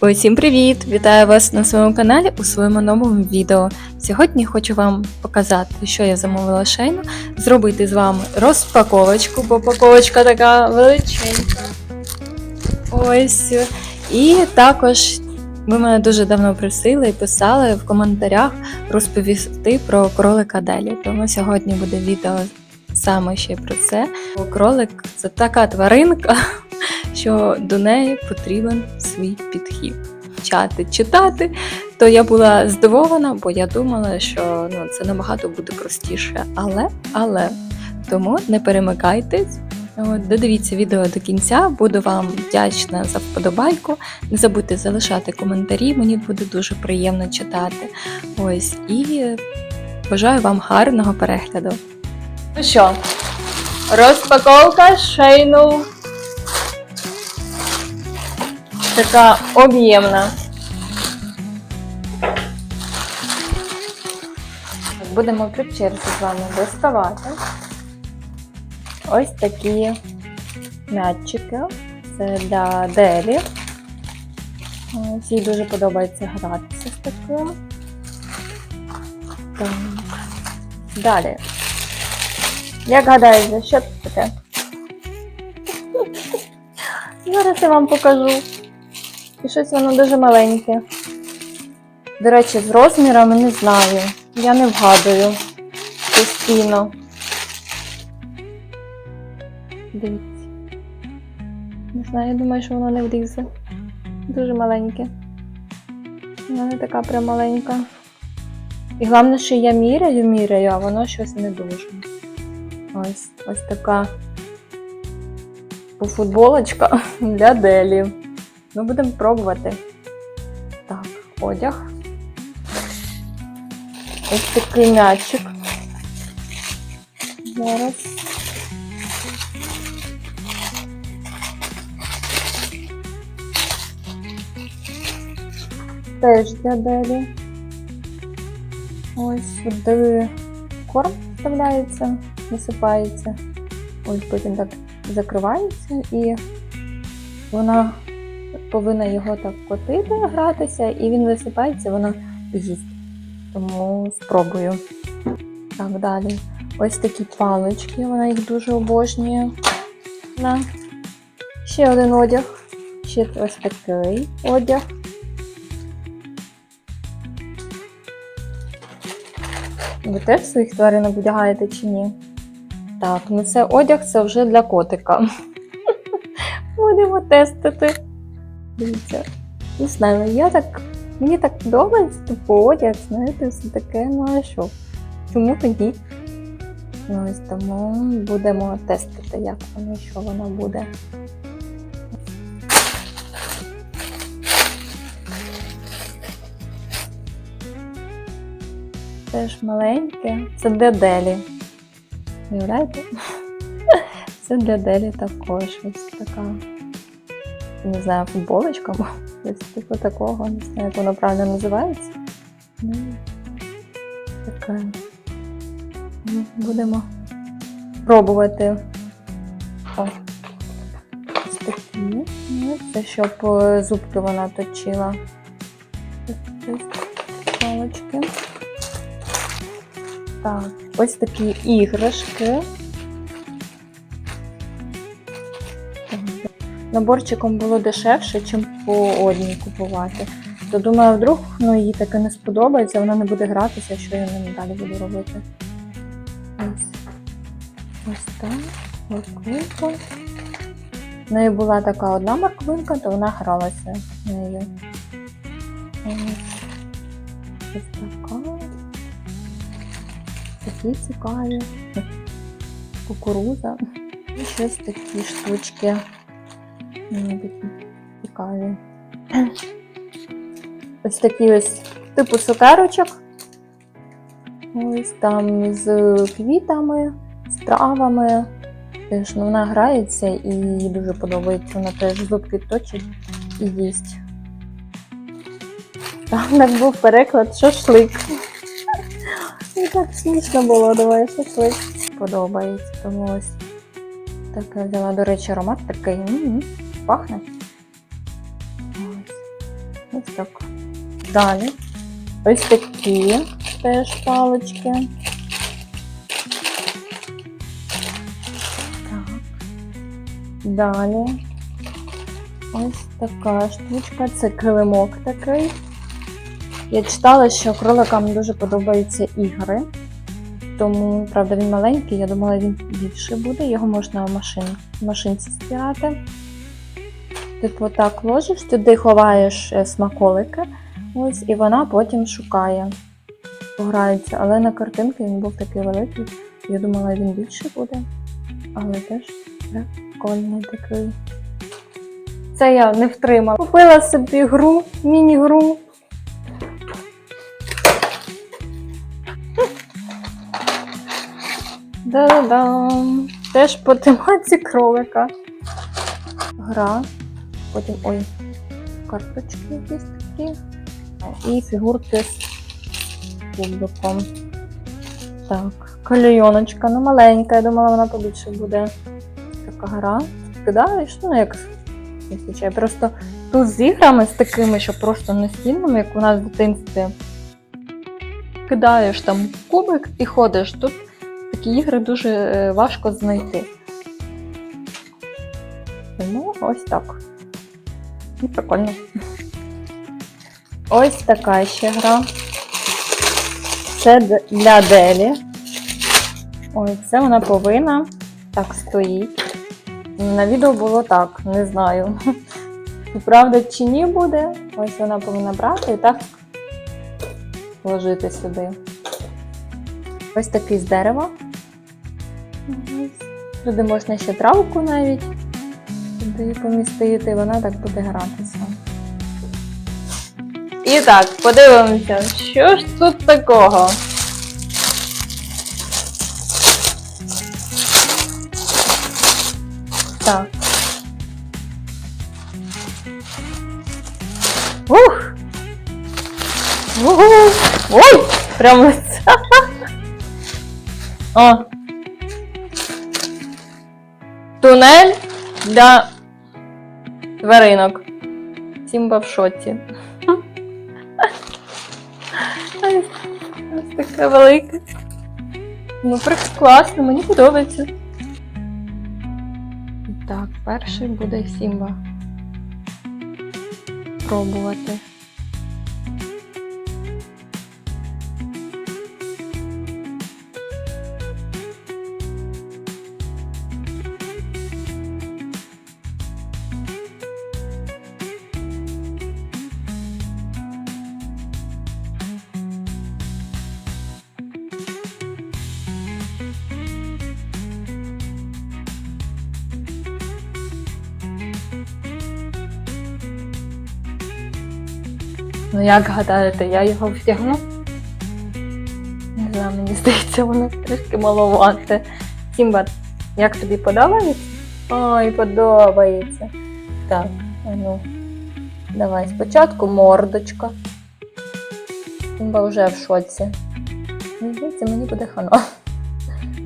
Усім привіт! Вітаю вас на своєму каналі у своєму новому відео. Сьогодні хочу вам показати, що я замовила шейну, зробити з вами розпаковочку, бо паковочка така величенька. Ось. І також ви мене дуже давно просили і писали в коментарях розповісти про кролика Делі. Тому сьогодні буде відео саме ще про це. Кролик це така тваринка, що до неї потрібен свій підхід. Чати читати, то я була здивована, бо я думала, що ну, це набагато буде простіше. Але, але тому не перемикайтесь. Додивіться відео до кінця, буду вам вдячна за вподобайку. Не забудьте залишати коментарі, мені буде дуже приємно читати. Ось і бажаю вам гарного перегляду. Ну що, розпаковка шейну. Така об'ємна. Будемо при черзі з вами доставати. Ось такі м'ятчики. Це для Делі. Їй дуже подобається гратися з таким. Так. Далі. Як гадаєте, що це таке? Зараз я вам покажу. І щось воно дуже маленьке. До речі, з розмірами не знаю. Я не вгадую постійно. Дивіться. Не знаю, я думаю, що воно не влізе. Дуже маленьке. Вона не така прям маленька. І головне, що я міряю, міряю, а воно щось не дуже. Ось ось така футболочка для Делі. Ми будемо пробувати. Так, одяг. Ось такий м'ячик. Зараз. Теж для Делі. Ось сюди корм вставляється, висипається. Ось потім так закривається і вона повинна його так котити, гратися, і він висипається, вона їсть. Тому спробую. Так, далі. Ось такі палички, вона їх дуже обожнює. На. Ще один одяг. Ще ось такий одяг. Ви теж своїх тваринок вдягаєте чи ні? Так, ну це одяг це вже для котика. Будемо тестити. Дивіться. Не знаю, я так. Мені так подобається типу знаєте, все таке, ну а що? Чому тоді? Ну ось тому будемо тестити, як воно, що воно буде. Теж маленьке. Це для Делі. Уявляєте? Це для Делі також ось така. Не знаю, футболочка, або типу такого. Не знаю, як воно правильно називається. Ну, таке. Ну, Будемо пробувати. О. Ось такі. Ну, Це щоб е, зубки вона точила. Палочки. Так, ось такі іграшки. Наборчиком було дешевше, ніж по одній купувати. То думаю, вдруг ну, їй таке не сподобається, вона не буде гратися, що я ним далі буду робити. Ось, ось так, морквинка. В неї була така одна морквинка, то вона гралася нею. Ось, ось така. Такі цікаві. Кукуруза. І щось такі штучки. Мені такі цікаві. Ось такі ось типу цукерочок. Ось там з квітами, з травами. Теж ну, вона грається і їй дуже подобається. Вона теж зубки точить і їсть. Там так був переклад шашлик. І так смішно було, давай шашлик. Подобається, тому ось таке взяла. До речі, аромат такий пахне. Ось. Так. Далі. Ось такі теж палички. Так. Далі. Ось така штучка. Це килимок такий. Я читала, що кроликам дуже подобаються ігри. Тому, правда, він маленький, я думала, він більше буде. Його можна в, машин, машинці стирати. Типу так ложиш, туди ховаєш е, смаколики, ось, і вона потім шукає, пограється. Але на картинки він був такий великий. Я думала, він більше буде. Але теж прикольний такий. Це я не втримала. Купила собі гру, міні-гру. Да-да-дам. Теж по тематиці кролика. Гра. Потім ой, карточки якісь такі. І фігурки з кубиком. Так, кальйоночка, ну маленька, я думала, вона побільше буде. Така гра. Кидаєш, ну як зазвичай. Просто тут з іграми з такими, що просто настільними, як у нас в дитинстві. Кидаєш там кубик і ходиш. Тут такі ігри дуже е, важко знайти. Тому ось так. Ну, прикольно. Ось така ще гра. Це для Делі. Ой, це вона повинна. Так стоїть. На відео було так, не знаю. Правда чи ні буде. Ось вона повинна брати і так вложити сюди. Ось такий з дерева. Туди можна ще травку навіть туди помістити, вона так буде гратися. І так, подивимося, що ж тут такого. Так. Ух! Ух! Ой! Прямо лице. О! Тунель для тваринок. Сімба в шоці. Ось така велика. Ну, класно, мені подобається. Так, перший буде Сімба. Пробувати. Ну як гадаєте, я його втягну? Не знаю, мені здається, воно трішки маловате. Сімба, як тобі подобається? Ой, подобається. Так, ну. Давай спочатку мордочка. Сімба вже в шоці. Мені здається, мені буде хано.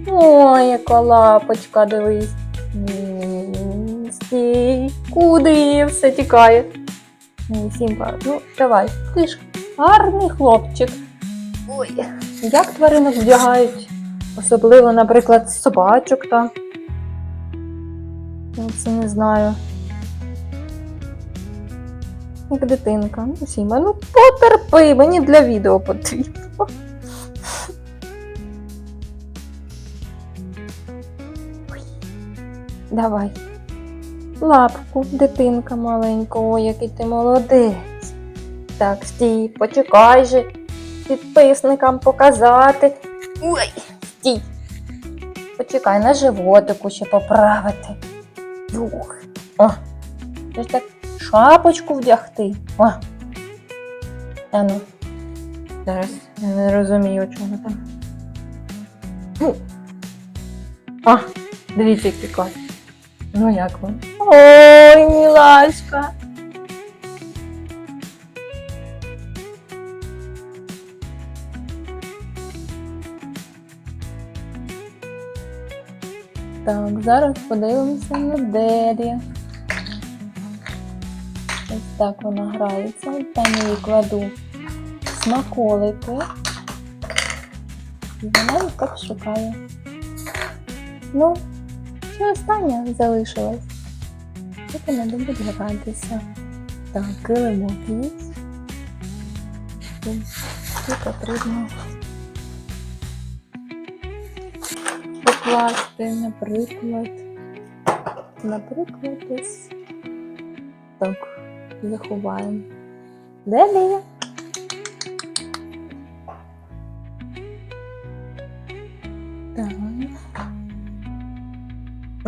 Ой, яка лапочка, дивись. Стій, куди все тікає? Ні, Сімба, ну давай, ти ж гарний хлопчик. Ой, як тваринок вдягають? Особливо, наприклад, собачок та. Я це не знаю. Як дитинка. Ну, Сімба, ну потерпи, мені для відео потрібно. Ой. Давай. Лапку, дитинка маленька, ой, який ти молодець. Так, стій, почекай же підписникам показати. Ой, стій. Почекай, на животику ще поправити. Юх. О, ти ж так шапочку вдягти. О. А ну. Зараз я не розумію, чого там. А, дивіться, який клас. Ну як вам? Ой, мілашка. Так, зараз подивимося на Дері. Ось так вона грається. Там їй кладу смаколики. І вона їх так шукає. Ну, ще остання залишилась. Любить гратися. Так, килимок є. Тут потрібно покласти, наприклад. Наприклад, ось так, заховаємо. Де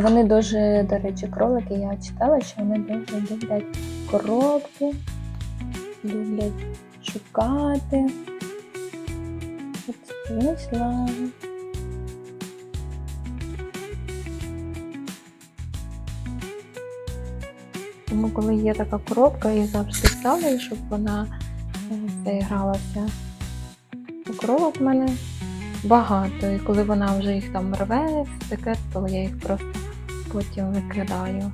Вони дуже, до речі, кролики, я читала, що вони дуже люблять коробки, люблять шукати. От знайшла. Тому коли є така коробка, я завжди ставлю, щоб вона е, заігралася. Коробок в мене багато, і коли вона вже їх там рве, таке, то я їх просто потім викидаю.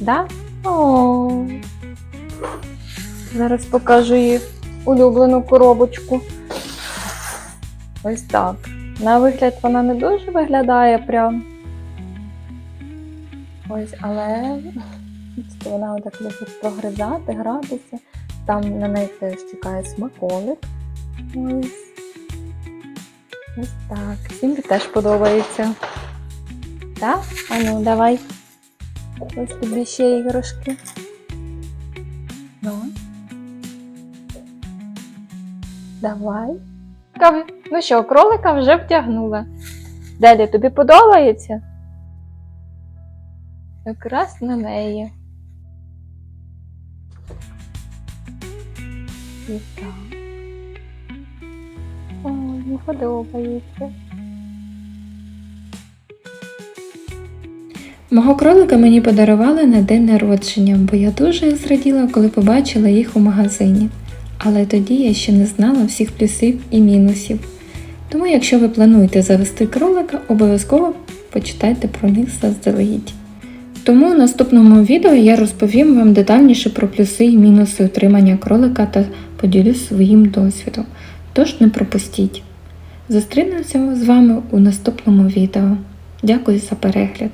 Да? О. Зараз покажу її улюблену коробочку. Ось так. На вигляд вона не дуже виглядає прям. Ось, але вона отак любить прогризати, гратися. Там на неї теж чекає смаколик. Ось. Ось так. Всім теж подобається. Так? А ну, давай. Ось тобі ще іграшки. Ну. Давай. Ну що, кролика вже втягнула. Делі, тобі подобається? Якраз на неї. І так. Мені подобається. Мого кролика мені подарували на день народження, бо я дуже зраділа, коли побачила їх у магазині. Але тоді я ще не знала всіх плюсів і мінусів. Тому, якщо ви плануєте завести кролика, обов'язково почитайте про них заздалегідь. Тому у наступному відео я розповім вам детальніше про плюси і мінуси утримання кролика та поділюсь своїм досвідом. Тож не пропустіть. Зустрінемося з вами у наступному відео. Дякую за перегляд!